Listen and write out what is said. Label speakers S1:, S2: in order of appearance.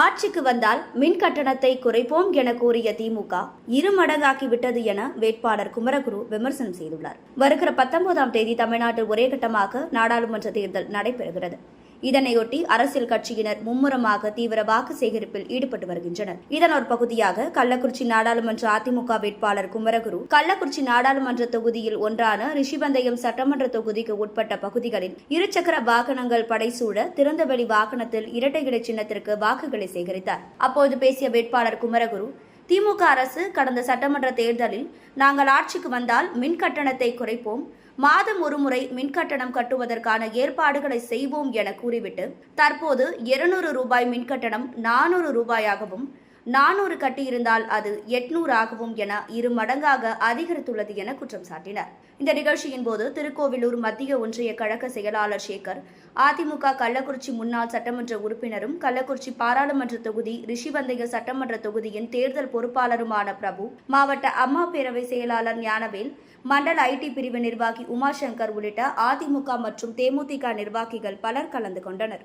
S1: ஆட்சிக்கு வந்தால் மின் கட்டணத்தை குறைப்போம் என கூறிய திமுக இருமடங்காக்கிவிட்டது என வேட்பாளர் குமரகுரு விமர்சனம் செய்துள்ளார். வருகிற பத்தொன்பதாம் தேதி தமிழ்நாட்டில் ஒரே கட்டமாக நாடாளுமன்ற தேர்தல் நடைபெறுகிறது. இதனையொட்டி அரசியல் கட்சியினர் மும்முரமாக தீவிர வாக்கு சேகரிப்பில் ஈடுபட்டு வருகின்றனர். இதன் ஒரு பகுதியாக கள்ளக்குறிச்சி நாடாளுமன்ற அதிமுக வேட்பாளர் குமரகுரு கள்ளக்குறிச்சி நாடாளுமன்ற தொகுதியில் ஒன்றான ரிஷிபந்தயம் சட்டமன்ற தொகுதிக்கு உட்பட்ட பகுதிகளில் இருசக்கர வாகனங்கள் படைசூழ திறந்தவெளி வாகனத்தில் இரட்டை இடை சின்னத்திற்கு வாக்குகளை சேகரித்தார். அப்போது பேசிய வேட்பாளர் குமரகுரு திமுக அரசு கடந்த சட்டமன்ற தேர்தலில் நாங்கள் ஆட்சிக்கு வந்தால் மின் கட்டணத்தை குறைப்போம் மாதம் ஒருமுறை மின்கட்டணம் கட்டுவதற்கான ஏற்பாடுகளை செய்வோம் என கூறிவிட்டு தற்போது இருநூறு ரூபாய் மின்கட்டணம் நானூறு ரூபாயாகவும் நானூறு கட்டியிருந்தால் அது எட்நூறு ஆகவும் என இரு மடங்காக அதிகரித்துள்ளது என குற்றம் சாட்டினர். இந்த நிகழ்ச்சியின் போது திருக்கோவிலூர் மத்திய ஒன்றிய கழக செயலாளர் சேகர் அதிமுக கள்ளக்குறிச்சி முன்னாள் சட்டமன்ற உறுப்பினரும் கள்ளக்குறிச்சி பாராளுமன்ற தொகுதி ரிஷிவந்தய சட்டமன்ற தொகுதியின் தேர்தல் பொறுப்பாளருமான பிரபு மாவட்ட அம்மா பேரவை செயலாளர் ஞானவேல் மண்டல ஐடி பிரிவு நிர்வாகி உமாசங்கர் உள்ளிட்ட அதிமுக மற்றும் தேமுதிக நிர்வாகிகள் பலர் கலந்து கொண்டனர்.